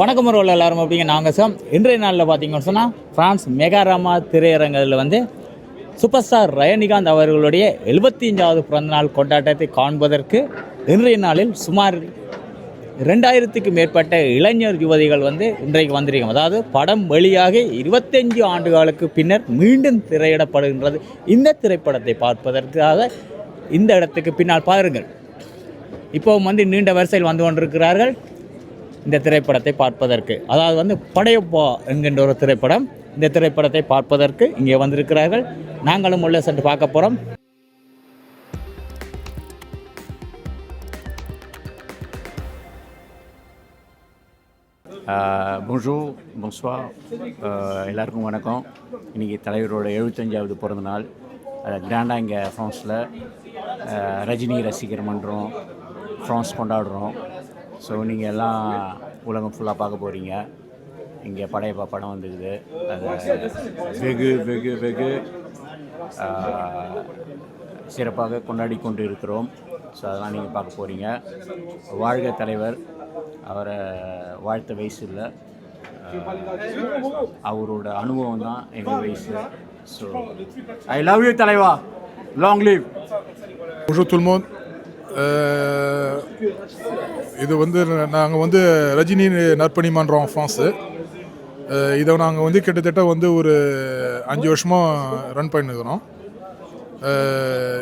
வணக்கம் உறவுகள் எல்லாரும் அப்படிங்க நாங்கள் சார் இன்றைய நாளில் பார்த்தீங்கன்னு சொன்னால் ஃப்ரான்ஸ் மெகாராமா திரையரங்கில் வந்து சூப்பர் ஸ்டார் ரஜினிகாந்த் அவர்களுடைய எழுபத்தி அஞ்சாவது பிறந்தநாள் கொண்டாட்டத்தை காண்பதற்கு இன்றைய நாளில் சுமார் ரெண்டாயிரத்துக்கு மேற்பட்ட இளைஞர் யுவதிகள் வந்து இன்றைக்கு வந்திருக்கோம் அதாவது படம் வழியாக இருபத்தஞ்சு ஆண்டுகளுக்கு பின்னர் மீண்டும் திரையிடப்படுகின்றது. இந்த திரைப்படத்தை பார்ப்பதற்காக இந்த இடத்துக்கு பின்னால் பாருங்கள். இப்போவும் வந்து நீண்ட வரிசையில் வந்து கொண்டிருக்கிறார்கள். இந்த திரைப்படத்தை பார்ப்பதற்கு. அதாவது வந்து படையப்பா என்கின்ற ஒரு திரைப்படம் இந்த திரைப்படத்தை பார்ப்பதற்கு இங்கே வந்திருக்கிறார்கள். நாங்களும் உள்ளே சென்று பார்க்க போகிறோம் bonjour bonsoir. எல்லாருக்கும் வணக்கம். இன்றைக்கி தலைவரோட எழுபத்தஞ்சாவது பிறந்த நாள் அதை கிராண்டாக இங்கே ஃப்ரான்ஸில் ரஜினி ரசிகர் மன்றம் ஃப்ரான்ஸ் கொண்டாடுறோம். ஸோ நீங்கள் எல்லாம் உலகம் ஃபுல்லாக பார்க்க போகிறீங்க இங்கே படையப்பா படம் வந்துக்குது. அது வெகு வெகு வெகு சிறப்பாக கொண்டாடி கொண்டு இருக்கிறோம் ஸோ அதெல்லாம் நீங்கள் பார்க்க போகிறீங்க வாழ்க தலைவர். அவரை வாழ்த்த வயசு இல்லை. அவரோட அனுபவம் தான் எங்கள் வயசு. ஸோ ஐ லவ் யூ தலைவா. Long live bonjour tout le monde. இது வந்து நாங்கள் வந்து ரஜினி நற்பணி மன்றம் ஃப்ரான்ஸு இதை நாங்கள் வந்து கிட்டத்தட்ட வந்து ஒரு அஞ்சு வருஷமாக ரன் பண்ணிருக்கிறோம்.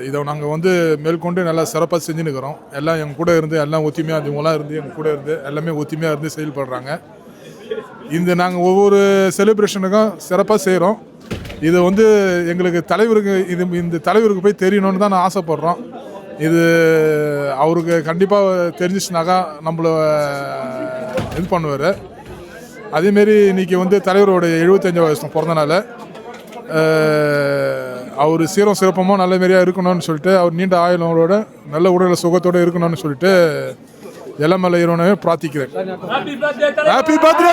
இதை நாங்கள் வந்து மேற்கொண்டு நல்லா சிறப்பாக செஞ்சுன்னுக்கிறோம். எல்லாம் எங்கள் கூட இருந்து எல்லாம் ஒத்துமையாக இவங்களாம் இருந்து எங்கள் கூட இருந்து எல்லாமே ஒத்துமையாக இருந்து செயல்படுறாங்க. இந்த நாங்கள் ஒவ்வொரு செலிப்ரேஷனுக்கும் சிறப்பாக செய்கிறோம் இது வந்து எங்களுக்கு தலைவருக்கு இது இந்த தலைவருக்கு போய் தெரியணும்னு தான் நான் ஆசைப்பட்றோம். இது அவருக்கு கண்டிப்பாக தெரிஞ்சிச்சுனாக்கா நம்மள இது பண்ணுவார். அதேமாரி இன்னைக்கு வந்து தலைவரோட எழுபத்தஞ்சு வருஷம் பிறந்தனால அவர் சீரம் சிறப்பமாக நல்ல மாரியாக இருக்கணும்னு சொல்லிட்டு அவர் நீண்ட ஆயுளோட நல்ல உடல் சுகத்தோடு இருக்கணும்னு சொல்லிட்டு இளமலை இறைவனவே பிரார்த்திக்கிறேன். ஹாப்பி பர்த்டே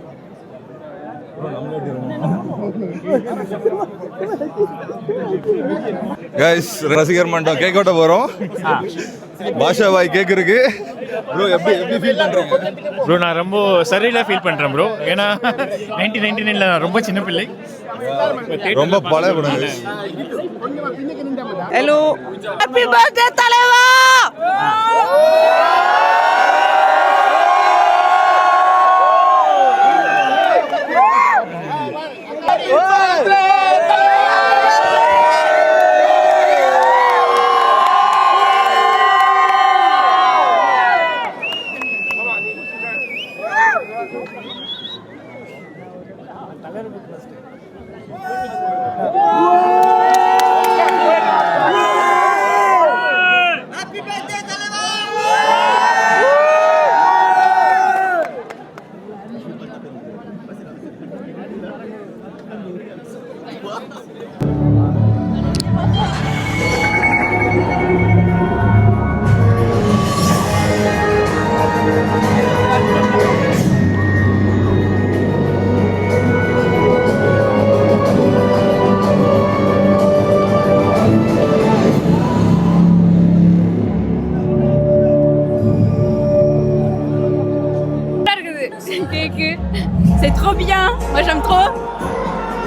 கைஸ் ரசிகர் மன்றம் கேக் ஓட்ட போறோம். பாஷா பாய் கேக் இருக்கு. ப்ரோ எப்படி எப்படி ஃபீல் பண்றீங்க? ப்ரோ நான் ரொம்ப சரியில்லை ஃபீல் பண்ணுறேன் ப்ரோ ஏன்னா நைன்டீன் நைன்டி நைனில் நான் ரொம்ப சின்ன பிள்ளை. ரொம்ப பழைய படம். ஹலோ ஹாப்பி பர்த்டே தலைவா!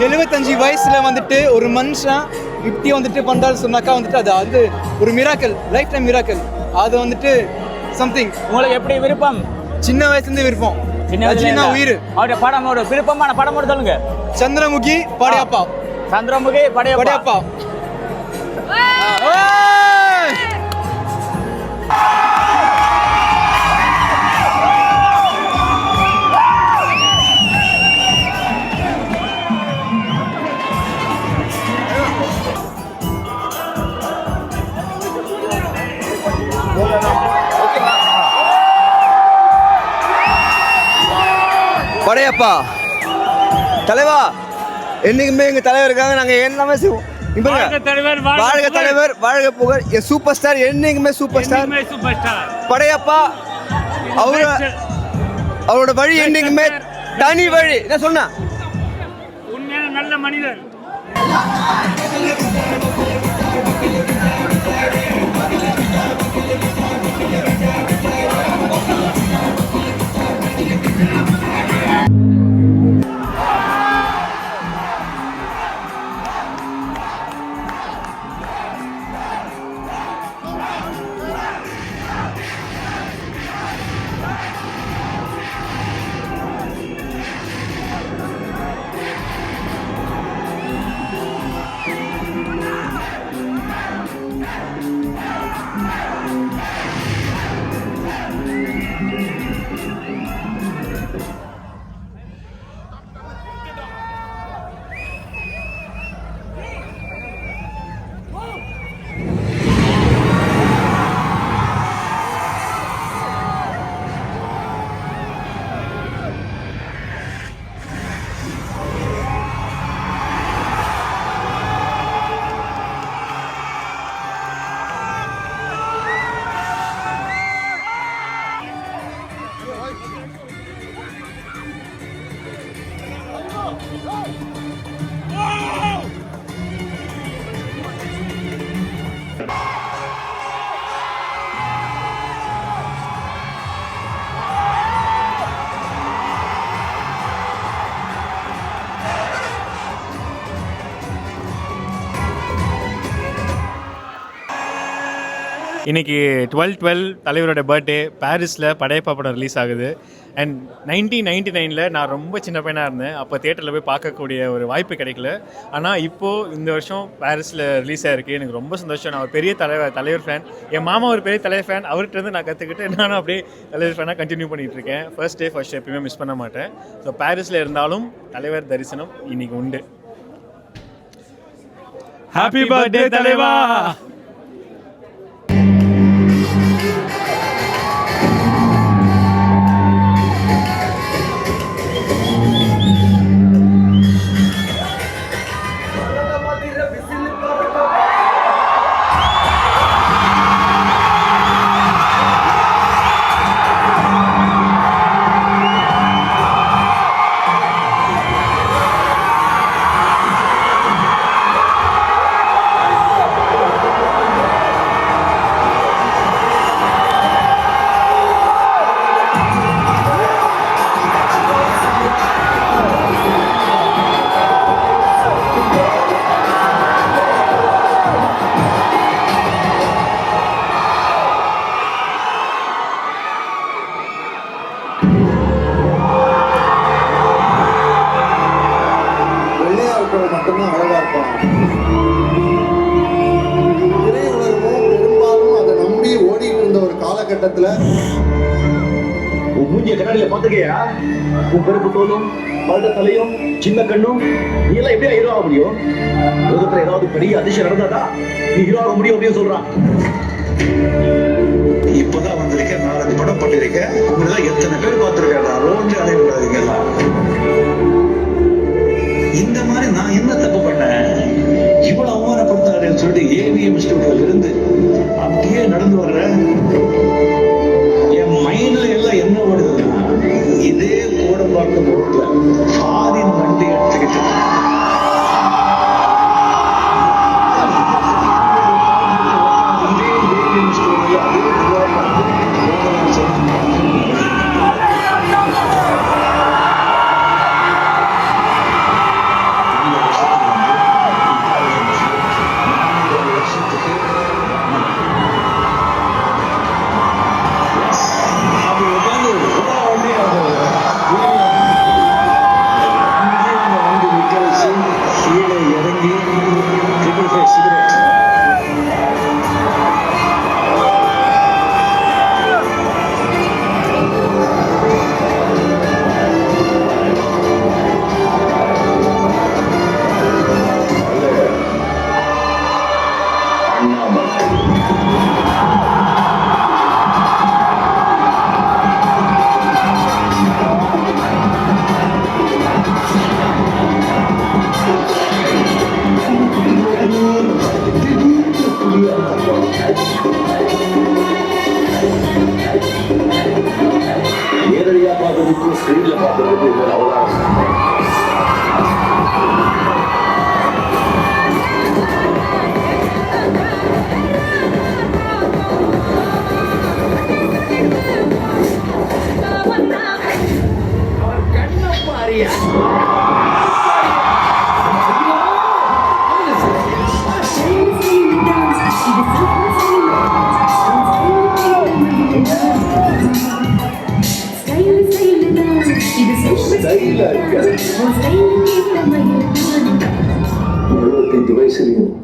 எழுபத்தஞ்சு வயசுல வந்துட்டு ஒரு மனுஷன் இப்படி வந்துட்டு பண்றாரு சொன்னாக்கா வந்துட்டு அது வந்து ஒரு மிராக்கல் லைஃப் டைம் மிராக்கல் அது வந்துட்டு சம்திங் உங்களுக்கு எப்படி விருப்பம்? சின்ன வயசுல இருந்து விருப்பம். சின்ன வயசுல ரஜினா இருந்தா? உயிர். அவருடைய படம் ஒரு விருப்பமான படம் மட்டும் சொல்லுங்க. சந்திரமுகி படையப்பா. சந்திரமுகி படையப்பா. படையப்பா. படையப்பா தலைவா என்றைக்குமே எங்கள் தலைவருக்காக நாங்கள் எல்லாமே செய்வோம் வாழ்க தலைவர் வாழ்க தலைவர் வாழ்க புகழ். என் சூப்பர் ஸ்டார் என்னைக்குமே super star super star Padayappa அவர அவரோட வழி என்னைக்குமே தனி வழி. என்ன சொன்னா? உண்மையான நல்ல மனிதர். இன்னைக்கு டுவெல் டுவெல் தலைவரோட பர்த்டே பாரிஸில் படையப்பா படம் ரிலீஸ் ஆகுது. அண்ட் நைன்டீன் நைன்டி நைனில் நான் ரொம்ப சின்ன பையனாக இருந்தேன். அப்போ தேட்டரில் போய் பார்க்கக்கூடிய ஒரு வாய்ப்பு கிடைக்கல. ஆனால் இப்போது இந்த வருஷம் பாரிஸில் ரிலீஸ் ஆகிருக்கு எனக்கு ரொம்ப சந்தோஷம். நான் ஒரு பெரிய தலைவர் தலைவர் ஃபேன் என் மாமா ஒரு பெரிய தலைவர் ஃபேன் அவர்கிட்ட இருந்து நான் கற்றுக்கிட்டு நானும் அப்படியே தலைவர் ஃபேனாக கண்டினியூ பண்ணிகிட்டு இருக்கேன். ஃபர்ஸ்ட் டே ஃபர்ஸ்ட் எப்பயுமே மிஸ் பண்ண மாட்டேன். ஸோ பாரிஸில் இருந்தாலும் தலைவர் தரிசனம் இன்னைக்கு உண்டு. ஹாப்பி பர்த்டே தலைவா! காலகட்டத்துல உன் மூஞ்சிய கண்ணாடியில பாத்துக்கியா உன் கருப்பு தோலும் பல்ட தலையும் சின்ன கண்ணும் நீ எல்லாம் எப்படியா ஹீரோ ஆக முடியும்? உலகத்துல ஏதாவது பெரிய அதிசயம் நடந்தாதா நீ ஹீரோ ஆக முடியும் அப்படின்னு சொல்றான். இப்பதான் வந்திருக்கேன் நாலஞ்சு படம் பண்ணிருக்கேன் உங்களெல்லாம் எத்தனை பேர் பார்த்திருக்கேன் ரோட்ல அலைய விடாதீங்க இந்த மாதிரி நான் என்ன தப்பு பண்ணேன்? இவ்வளவு அவமானப்படுத்தாருன்னு சொல்லிட்டு ஏவிஎம் ஸ்டுடியோல இருந்து அப்படியே நடந்து வர்றேன். Vai esse.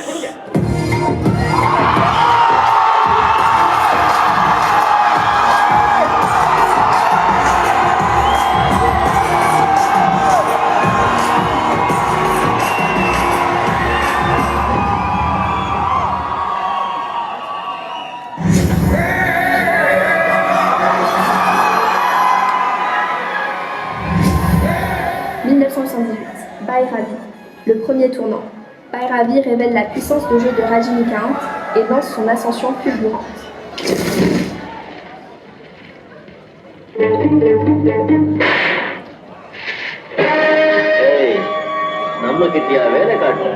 1978, Bhairavi, le premier tournant. Bhairavi révèle la puissance de jeu de Rajinikanth et lance son ascension fulgurante. நம்ம கிட்டியா வேலை காட்டுற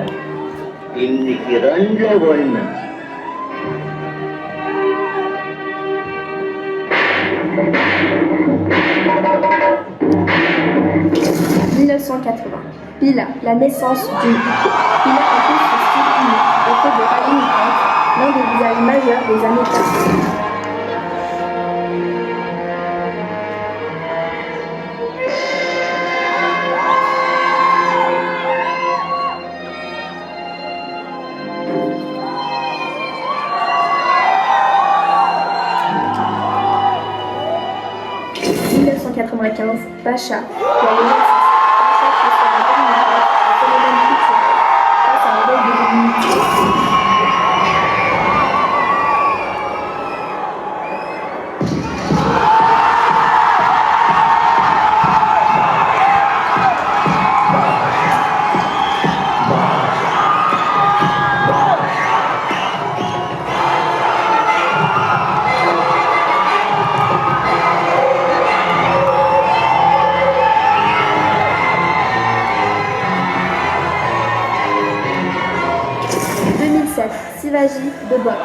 இன்னைக்கு ரெண்டு ஒண்ணு 1980, Pila, la naissance du Pila impose son style unique, de Rajinikanth, l'un des visages majeurs des années 80. « 1995, Pacha, qui a le même Pacha de Bob.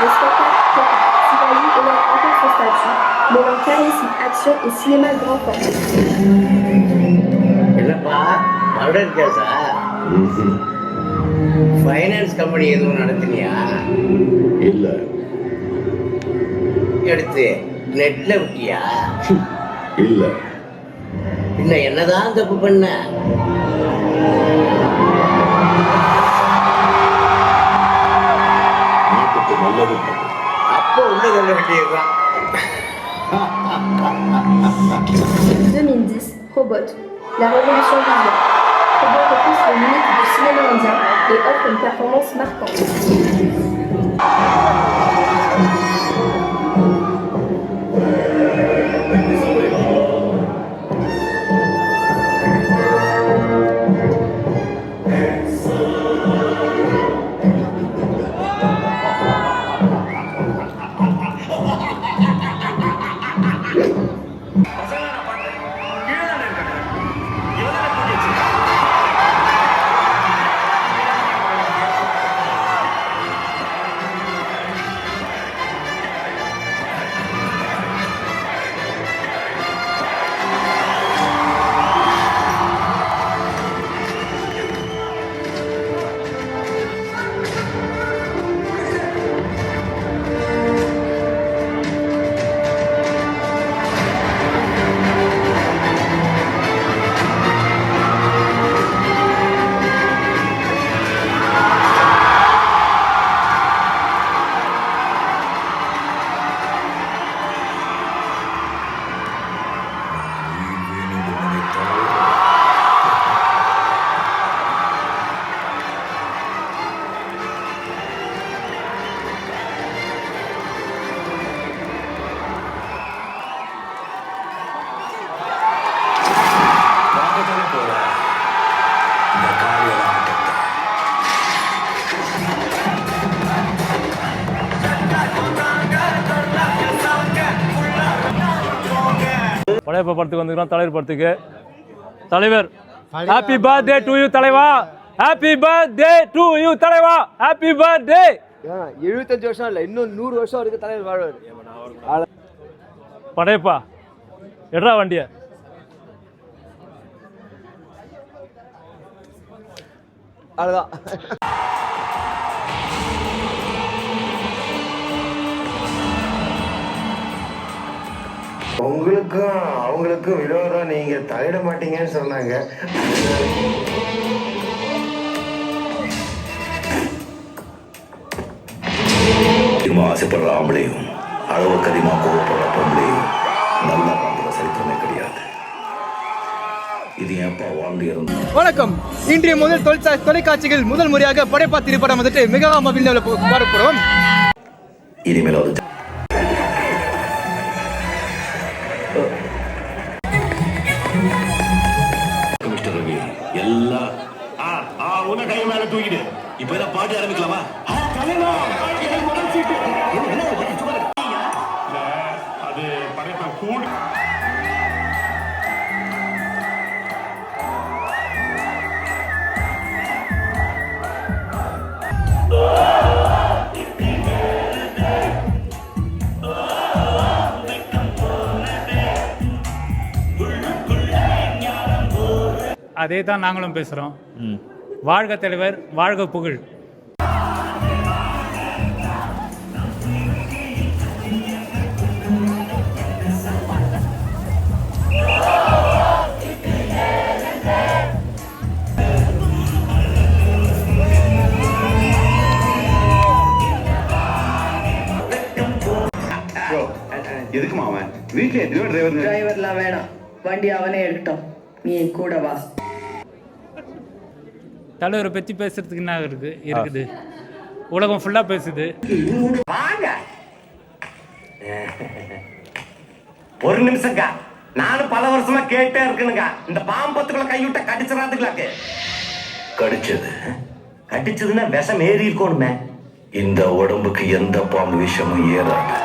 Le spectacle total. Sivaji élève encore son statut, mêlant charisme, action et cinéma grand format. என்னப்பா murder கேஸா finance company எதுவும் நடத்தினியா இல்ல எடுத்து நெட்ல விட்டியா இல்ல பின்ன என்னதான் தப்பு பண்ண நாட்டுக்கு நல்லது அப்போ உள்ள சொல்ல வேண்டியதுதான் 2010, Robot, la révolution visuelle. Robot repousse les limites du cinéma indien et offre une performance marquante. Padayappa படத்துக்கு வந்துக்கிறோம் தலைவர் படத்துக்கு. தலைவர் ஹாப்பி பர்த்டே டு யூ தலைவா. ஹாப்பி பர்த்டே டு யூ தலைவா. ஹாப்பி பர்த்டே எழுபத்தஞ்சு வருஷம் இல்லை இன்னும் நூறு வருஷம் வரைக்கும் தலைவர் வாழ்வார். படையப்பா எட்ரா வண்டிய. அவ்வளோதான் உங்களுக்கும் அவங்களுக்கும் விரோதம் நீங்க தலையிட மாட்டீங்கன்னு சொன்னாங்க. அதிகமாக ஆசைப்படுற ஆம்பளையும் அளவுக்கு அதிகமாக கோவப்படுற பொம்பளையும் நல்லா வாழ்ந்துற சரித்திரமே கிடையாது. இது அப்பா வாழ்ந்து இறந்து வணக்கம். இன்றைய முதல் தொழிற்சா தொலைக்காட்சிகள் முதல் முறையாக படைப்பா திரைப்படம் வந்துட்டு மிக மகிழ்ந்த பார்க்கிறோம் இனிமேல் அது உன்ன கை மேல தூக்கிடு. இப்ப என்ன பாட்டி ஆரம்பிக்கலாமா? அது படைப்பா கூட அதே தான் நாங்களும் பேசுகிறோம் வாழ்க தலைவர் வாழ்க புகழ். எதுக்குமா அவன்? வீட்டுல எத்தனையோ டிரைவர் டிரைவர்லாம் வேணாம். வண்டி அவனே எடுக்கட்டும். நீ என் கூட வா. தலைவரை பற்றி பேசுறதுக்கு என்ன இருக்கு? இருக்குது. உலகம் ஃபுல்லாக பேசுது. வாங்க. ஒரு நிமிஷம்க்கா. நானும் பல வருஷமா கேட்டே இருக்கணுங்க இந்த பாம்பத்துக்குள்ள கைவிட்ட கடிச்சிடாதுங்களாக்கு கடிச்சது? கடிச்சதுன்னா விஷம் ஏறி இருக்கணுமே. இந்த உடம்புக்கு எந்த பாம்பு விஷமும் ஏறாது.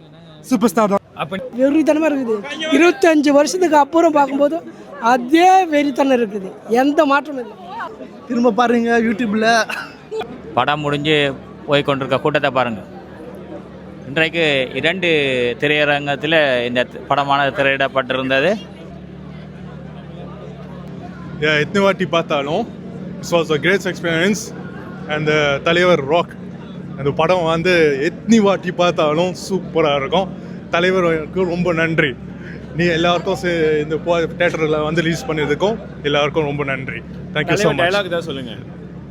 சூப்பர் ஸ்டார் தான். அப்போ வெறித்தனமா இருக்குது. இருபத்தஞ்சு வருஷத்துக்கு அப்புறம் பார்க்கும்போது அதே வெறித்தனம் இருக்குது. எந்த மாற்றமும் இல்லை. திரும்ப பாருங்க யூடியூப்ல. படம் முடிஞ்சு போய் கொண்டிருக்க கூட்டத்தை பாருங்கள் இன்றைக்கு இரண்டு திரையரங்கத்தில் இந்த படமானது திரையிடப்பட்டிருந்தது. எத்தனை வாட்டி பார்த்தாலும் it's was a great experience அந்த தலைவர் ராக் அந்த படம் வந்து எத்தனை வாட்டி பார்த்தாலும் சூப்பராக இருக்கும். தலைவருக்கு ரொம்ப நன்றி. நீ எல்லாருக்கும் சே- இந்த தேட்டரில் வந்து ரிலீஸ் பண்ணதுக்கும் எல்லாருக்கும் ரொம்ப நன்றி. தேங்க்யூ ஸோ மச் டைலாக் தான் சொல்லுங்க.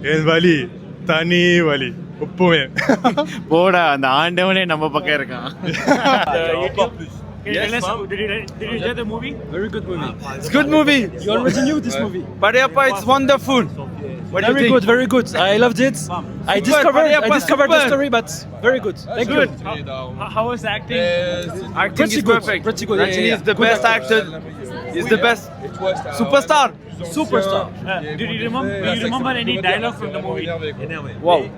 என் வலி தனி வலி. எப்பவுமே போடா அந்த ஆண்டவனே நம்ம பக்கம் இருக்கான். Yes, Yes, ma'am. did you, did you enjoy the movie? Very good movie. It's good movie. You already knew this movie. Padayappa, it's wonderful. What very good, very good. I loved it. I discovered, I discovered the story, but very good. Thank Good. you. How, how was the acting? Acting pretty is good. perfect. Pretty good. Rajini is the best actor. He's the best. Superstar. Superstar. Uh, did you remember? Do you remember any dialogue from the movie? Wow.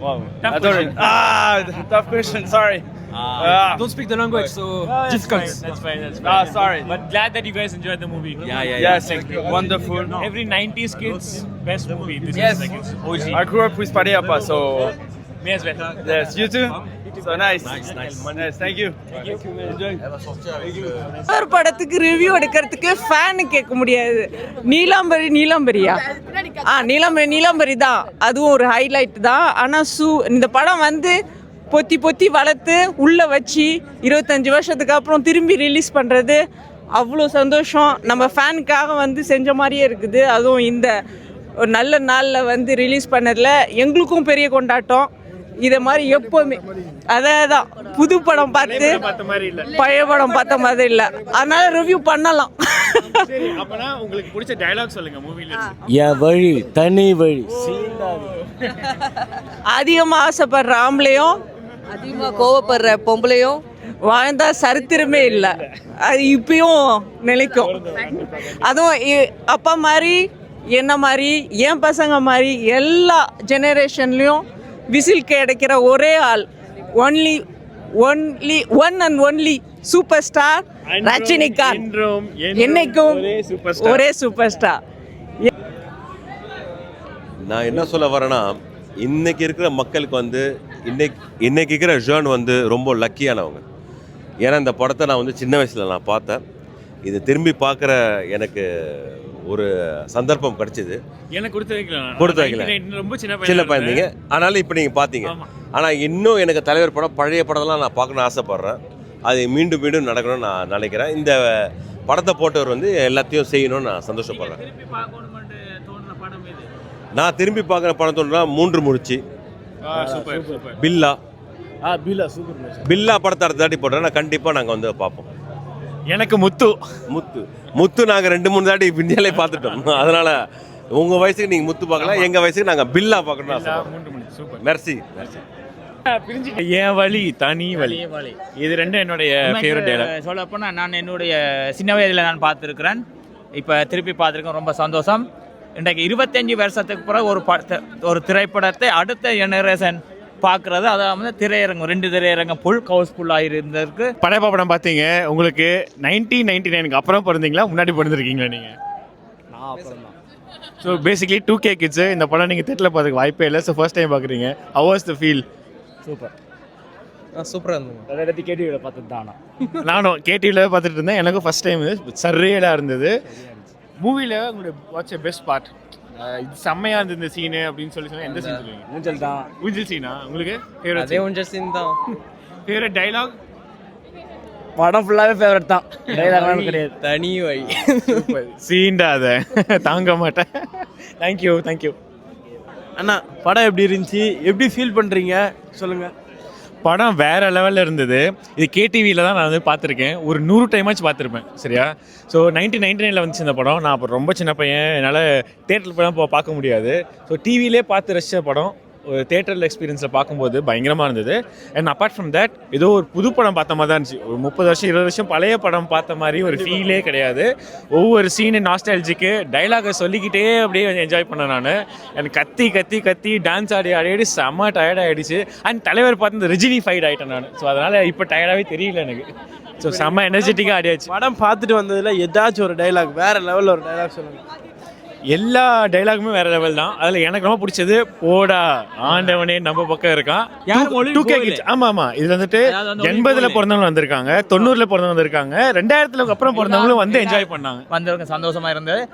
Wow. Tough I don't question. Ah, tough question. Sorry. Ah. Don't speak the language, so Oh, that's difficult. fine, That's fine. That's fine. Ah, sorry. But glad that you guys enjoyed the movie. Yeah, yeah, Yes, wonderful. Every 90s kids best movie. This Yes. is like it's OG. I grew up with Padayappa, so Me as well. yes, you too. So nice. Nice, nice. Nice. Thank you. ஒரு படத்துக்கு review எடுக்கிறதுக்கு fan கேட்க முடியாது நீலாம்பரி நீலாம்பரியா ஆ நீலாம்பரி நீலாம்பரி தான் அதுவும் ஒரு highlight தான் ஆனால் சூ இந்த படம் வந்து பொத்தி பொத்தி வளர்த்து உள்ளே வச்சு இருபத்தஞ்சி வருஷத்துக்கு அப்புறம் திரும்பி ரிலீஸ் பண்ணுறது அவ்வளோ சந்தோஷம். நம்ம ஃபேனுக்காக வந்து செஞ்ச மாதிரியே இருக்குது. அதுவும் இந்த ஒரு நல்ல நாளில் வந்து ரிலீஸ் பண்ணதில் எங்களுக்கும் பெரிய கொண்டாட்டம். இதை மாதிரி எப்போவுமே அதே தான் புது படம் பார்த்து. பழைய படம் பார்த்த மாதிரி இல்லை. அதனால ரிவ்யூ பண்ணலாம். சரி அப்பனா உங்களுக்கு பிடிச்ச டயலாக் சொல்லுங்க மூவில என் வழி தனி வழி. அதிகமாக ஆசைப்படுற ஆம்பளையும் அதிகமாக கோவப்படுற பொம்பளையும் வாழ்ந்தா சரித்திரமே இல்லை. அது இப்பயும் நிலைக்கும். அதுவும் அப்பா மாதிரி என்ன மாதிரி என் பசங்க மாதிரி எல்லா ஜெனரேஷன்லேயும் விசில் கிடைக்கிற ஒரே ஆள். Only only one and only super star Rajinikanth. என்றும் என்னைக்கும். ஒரே சூப்பர் ஸ்டார் நான் என்ன சொல்ல வரேன்னா இன்னைக்கு இருக்கிற மக்களுக்கு வந்து இன்னைக்கு இன்னைக்கு இருக்கிற ஜேர்ன் வந்து ரொம்ப லக்கியானவங்க ஏன்னா இந்த படத்தை நான் வந்து சின்ன வயசில் நான் பார்த்தேன். இது திரும்பி பார்க்குற எனக்கு ஒரு சந்தர்ப்பம் கிடைச்சிது. எனக்கு கொடுத்து வைக்கல கொடுத்து வைக்கல. ரொம்ப சின்ன சின்ன பையந்தீங்க ஆனாலும் இப்போ நீங்கள் பார்த்தீங்க. ஆனால் இன்னும் எனக்கு தலைவர் படம் பழைய படம்லாம் நான் பார்க்கணும்னு ஆசைப்பட்றேன். அது மீண்டும் மீண்டும் நடக்கணும்னு நான் நினைக்கிறேன். இந்த படத்தை போட்டவர் வந்து எல்லாத்தையும் செய்யணும்னு நான் சந்தோஷப்படுறேன். நான் திரும்பி பார்க்குற படம் தோணுனா மூன்று முடிச்சு பில்லா. ஆ பில்லா சூப்பர் பில்லா படத்தை அடுத்த தாட்டி போடுறேன் நான் கண்டிப்பாக நாங்கள் வந்து பார்ப்போம். எனக்கு முத்து. முத்து. முத்து நாங்கள் ரெண்டு மூணு தாட்டி பின்னாலே பார்த்துட்டோம். அதனால உங்கள் வயசுக்கு நீங்கள் முத்து பார்க்கலாம் எங்கள் வயசுக்கு நாங்கள் பில்லா மணி சூப்பர். மெர்சி மெர்சி என் வழி தனி வழி. இது ரெண்டும் என்னுடைய ஃபேவரட் டயலாக் சொல்லப்போனால் நான் என்னுடைய சின்ன வயதில் நான் பார்த்துருக்கிறேன். இப்போ திருப்பி பார்த்துருக்கேன் ரொம்ப சந்தோஷம். இன்றைக்கு இருபத்தஞ்சி வருஷத்துக்கு பிறகு ஒரு படத்தை ஒரு திரைப்படத்தை அடுத்த ஜெனரேஷன் பார்க்குறது. அதாவது வந்து திரையரங்கம் ரெண்டு திரையரங்கம் ஃபுல் ஹவுஸ்ஃபுல்லாக இருந்ததற்கு படையப்பா படம் பார்த்தீங்க. உங்களுக்கு நைன்டீன் நைன்டி நைனுக்கு அப்புறம் பிறந்தீங்களா? முன்னாடி பிறந்திருக்கீங்களா நீங்கள் நான் அப்புறம் தான் so basically two K kids இந்த படம் நீங்கள் தேட்டரில் பார்த்துக்க வாய்ப்பே இல்லை. ஸோ ஃபர்ஸ்ட் டைம் பார்க்குறீங்க. ஹவர்ஸ் த ஃபீல் சூப்பர் சூப்பராக இருந்தது ரெண்டாயிரத்தி கேடிவியில் பார்த்துட்டு தானா நானும் கேடிவியில் பார்த்துட்டு இருந்தேன். எனக்கும் ஃபர்ஸ்ட் டைம் சர்ரியலாக இருந்தது. மூவியில் உங்களுடைய வாட்ச் பெஸ்ட் பார்ட் இது செம்மையாக இருந்தது இந்த சீனு அப்படின்னு சொல்லி சொன்னா எந்த சீன் சொல்லுவீங்க? ஊஞ்சல் தான். ஊஞ்சல் சீனா உங்களுக்கு? அதே ஃபேவரட் ஊஞ்சல் சீன் தான். ஃபேவரட் டைலாக் படம் ஃபுல்லாகவே ஃபேவரட் தான். டைலாக்லாம் கிடையாது. தனி வழி சீண்டாத தாங்க மாட்டேன். தேங்க்யூ தேங்க்யூ அண்ணா படம் எப்படி இருந்துச்சு? எப்படி ஃபீல் பண்ணுறீங்க சொல்லுங்கள் படம் வேற லெவலில் இருந்தது. இது கேடிவியில் தான் நான் வந்து பார்த்துருக்கேன். ஒரு நூறு டைமாச்சும் பார்த்துருப்பேன். சரியா? ஸோ நைன்டீன் நைன்டி நைனில் வந்துச்சு இந்த படம். நான் அப்போ ரொம்ப சின்ன பையன். என்னால் தேட்டரில் போய் பார்க்க முடியாது. ஸோ டிவிலே பார்த்து ரசித்த படம் ஒரு தேட்டரில் எக்ஸ்பீரியன்ஸில் பார்க்கும்போது பயங்கரமாக இருந்தது. அண்ட் அப்பார்ட் ஃப்ரம் தட் ஏதோ ஒரு புது படம் பார்த்த மாதிரி தான் இருந்துச்சு. ஒரு முப்பது வருஷம் இருபது வருஷம் பழைய படம் பார்த்த மாதிரி ஒரு ஃபீலே கிடையாது. ஒவ்வொரு சீனு நாஸ்டாலஜிக்கு டைலாகை சொல்லிக்கிட்டே அப்படியே என்ஜாய் பண்ணேன் நான். எனக்கு கத்தி கத்தி கத்தி டான்ஸ் ஆடி ஆடி ஆடி செம்ம டயர்ட் ஆகிடுச்சு அண்ட் தலைவர் பார்த்து ரிஜினி ஃபைட் ஆகிட்டேன் நான். ஸோ அதனால் இப்போ டயர்டாகவே தெரியல எனக்கு. ஸோ செம்ம எனர்ஜெட்டிக்காக ஆடியாச்சு படம் பார்த்துட்டு வந்ததில் ஏதாச்சும் ஒரு டைலாக் வேற லெவலில் ஒரு டைலாக் சொல்லுங்கள் எல்லா டைலாகுமே வேற லெவல் தான். அதில் எனக்கு ரொம்ப பிடிச்சது போடா ஆண்டவனே நம்ம பக்கம் இருக்கான். Two K. கிட்ஸ் ஆமாம் ஆமாம் இது வந்துட்டு எண்பதுல போகல. பிறந்தவங்க வந்திருக்காங்க தொண்ணூறுல பிறந்தவங்க வந்திருக்காங்க ரெண்டாயிரத்துல அப்புறம் பிறந்தவங்களும் வந்து என்ஜாய் பண்ணாங்க. வந்தவங்க சந்தோஷமா இருந்தது.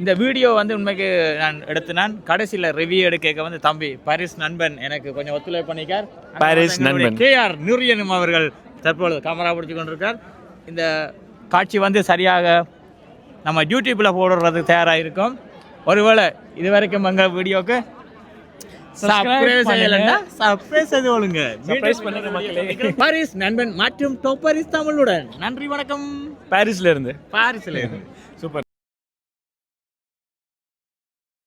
இந்த வீடியோ வந்து உண்மைக்கு நான் எடுத்து நான் கடைசியில் ரிவ்யூ எடுக்க வந்து தம்பி பாரிஸ் நண்பன் எனக்கு கொஞ்சம் ஒத்துழைப்பு பண்ணிக்கார். பாரிஸ் நண்பன். கே ஆர் நுரியனும் அவர்கள் தற்பொழுது கேமரா பிடிச்சி கொண்டிருக்கார். இந்த காட்சி வந்து சரியாக நம்ம யூடியூப்பில் போடுறதுக்கு தயாராக இருக்கும். ஒருவேளை இது வரைக்கும் எங்கள் வீடியோக்கு சப்ஸ்கிரைப் செய்யலைன்னா சப்ஸ்கிரைப் செய்து கொள்ளுங்க. Surprise பண்ணுங்க மக்களே. பாரிஸ் நண்பன் மற்றும் டோப்பரிஸ் தமிழுடன். நன்றி வணக்கம். பாரிஸ்ல இருந்து. பாரிஸ்ல இருந்து.